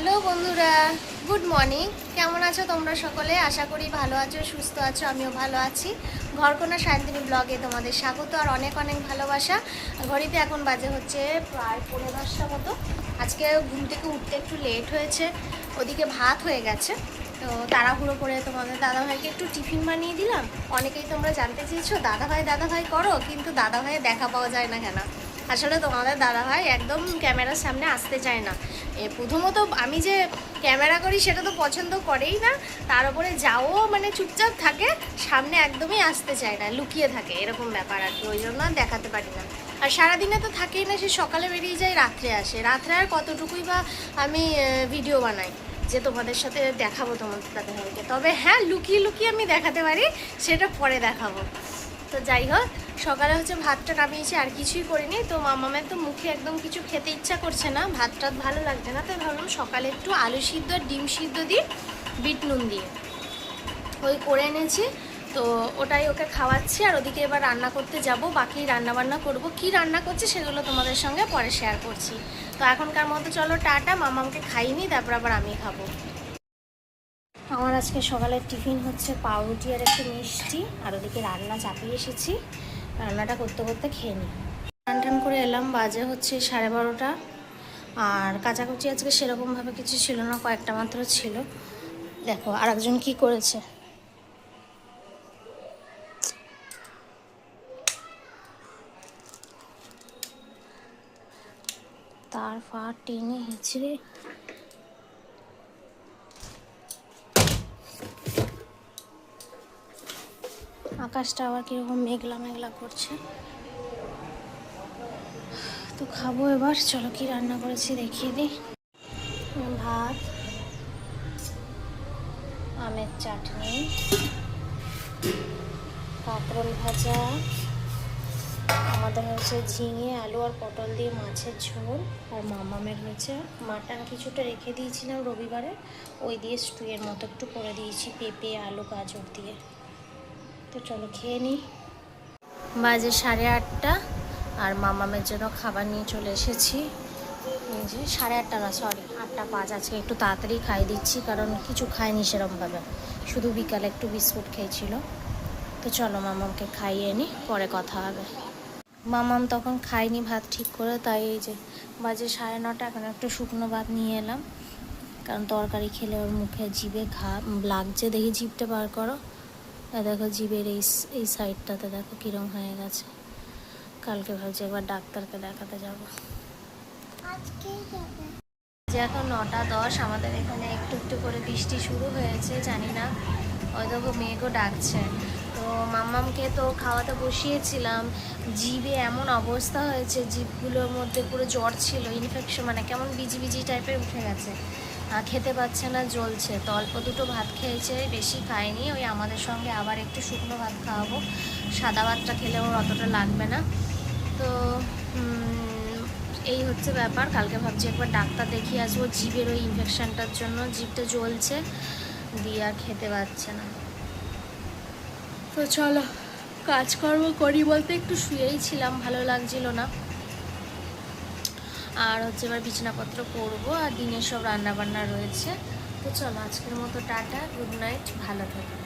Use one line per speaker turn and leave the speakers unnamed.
Hello বন্ধুরা, good morning. কেমন আছো তোমরা সকলে? আশা করি ভালো আছো, সুস্থ আছো, আমিও ভালো আছি। ঘরকোনা শান্তিনী ব্লগে তোমাদের স্বাগত আর অনেক অনেক ভালোবাসা। ঘড়িতে এখন বাজে হচ্ছে প্রায় পনেরো দশটা মতো। আজকে ঘুম থেকে উঠতে একটু লেট হয়েছে, ওদিকে ভাত হয়ে গেছে। তো তাড়াহুড়ো করে তোমাদের দাদাভাইকে একটু টিফিন বানিয়ে দিলাম। অনেকেই তোমরা জানতে চেয়েছো, দাদাভাই দাদাভাই করো? কিন্তু দাদাভাইয়ের দেখা পাওয়া যায় না কেন। আসলে তোমাদের দাদা ভাই একদম ক্যামেরার সামনে আসতে চায় না। এ, প্রথমত আমি যে ক্যামেরা করি সেটা তো পছন্দ করেই না, তার উপরে যাও মানে চুপচাপ থাকে, সামনে একদমই আসতে চায় না, লুকিয়ে থাকে, এরকম ব্যাপার আর কি, ওই জন্য দেখাতে পারি না। আর সারাদিনে তো থাকেই না, সে সকালে বেরিয়ে যায়, রাত্রে আসে। রাত্রে আর কতটুকুই বা আমি ভিডিও বানাই, যে তোমাদের সাথে দেখাবো তোমাদের দাদাভাইকে। তবে হ্যাঁ লুকিয়ে লুকিয়ে আমি দেখাতে পারি, সেটা পরে দেখাবো। তো যাই হোক, সকালে হচ্ছে ভাতটা নামিয়েছি, আর কিছুই করিনি। তো মামামের তো মুখে একদম কিছু খেতে ইচ্ছা করছে না, ভাত টাত ভালো লাগছে না তাই ভাবলাম সকালে একটু আলু সিদ্ধ, ডিম সিদ্ধ দিই বিট নুন দিয়ে। ওই করে এনেছি, তো ওটাই ওকে খাওয়াচ্ছি, আর ওদিকে এবার রান্না করতে যাব, বাকি রান্না বান্না করব। কি রান্না করছি সেগুলো তোমাদের সঙ্গে পরে শেয়ার করছি। তো এখনকার মতো চলো, টাটা, মামামকে খাইনি তারপর আবার আমি খাব। আমার আজকে সকালের টিফিন হচ্ছে পাউরুটি আর একটু মিষ্টি, আর ওদিকে রান্না চাপিয়ে এসেছি। রান্নাটা করতে করতে খেয়ে নিই। টান করে এলাম, বাজে হচ্ছে সাড়ে বারোটা। আর কাচাকুচি আজকে সেরকমভাবে কিছু ছিল না, কয়েকটা মাত্র ছিল। দেখো, আর একজন কী করেছে? তার ফা টেনে হিঁচড়ে আকাশটা আবার কীরকম মেঘলা মেঘলা করছে। তো খাব এবার। চলো কি রান্না করেছি দেখিয়ে দিই। ভাত, আমের চাটনি কাঁকরোল ভাজা, আমাদের হচ্ছে ঝিঙে, আলু আর পটল দিয়ে মাছের ঝোল আর মামামের হচ্ছে মাটন কিছুটা রেখে দিয়েছিলাম রবিবারে। ওই দিয়ে স্টুয়ের মতো একটু করে দিয়েছি পেঁপে, আলু, গাজর দিয়ে। তো চলো খেয়ে নিই বাজে সাড়ে আটটা আর মামামের জন্য খাবার নিয়ে চলে এসেছি। যে সাড়ে আটটা না সরি আটটা পাঁচ আজকে একটু তাড়াতাড়ি খাই দিচ্ছি, কারণ কিছু খায়নি সেরমভাবে শুধু বিকালে একটু বিস্কুট খেয়েছিল। তো চলো মামামকে খাইয়ে নিই পরে কথা হবে। মামাম তখন খায়নি ভাত ঠিক করে, তাই এই যে বাজে সাড়ে নটা, এখন একটু শুকনো ভাত নিয়ে এলাম। কারণ তরকারি খেলে ওর মুখে জিভে ঘা লাগছে, দেখি জিভটা বার করো। দেখো জিভের এই এই সাইডটাতে দেখো কীরম হয়ে গেছে। কালকে ভাবছি একবার ডাক্তারকে দেখাতে যাব। যে এখন নটা দশ আমাদের এখানে একটু একটু করে বৃষ্টি শুরু হয়েছে জানি না। ওই দেখো মেঘও ডাকছে। তো মাম্মামকে তো খাওয়াতে বসিয়েছিলাম। জিভে এমন অবস্থা হয়েছে জিভগুলোর মধ্যে পুরো জ্বর ছিল ইনফেকশন মানে কেমন বিজি বিজি টাইপের উঠে গেছে। খেতে পাচ্ছে না, জ্বলছে। তো অল্প দুটো ভাত খেয়েছে, বেশি খায়নি ওই আমাদের সঙ্গে আবার একটু শুকনো ভাত খাওয়াবো। সাদা ভাতটা খেলে ওর অতটা লাগবে না। তো এই হচ্ছে ব্যাপার। কালকে ভাবছি একবার ডাক্তার দেখিয়ে আসব জিভের ওই ইনফেকশনটার জন্য। জিভটা জ্বলছে, দিয়ে আর খেতে পারছে না। তো চলো, কাজকর্ম করি বলতে একটু শুয়েই ছিলাম, ভালো লাগছিল না। আর হচ্ছে এবার বিছানাপত্র করব আর দিনের সব রান্নাবান্না রয়েছে। তো চলো, আজকের মতো টাটা গুড নাইট ভালো থাকো।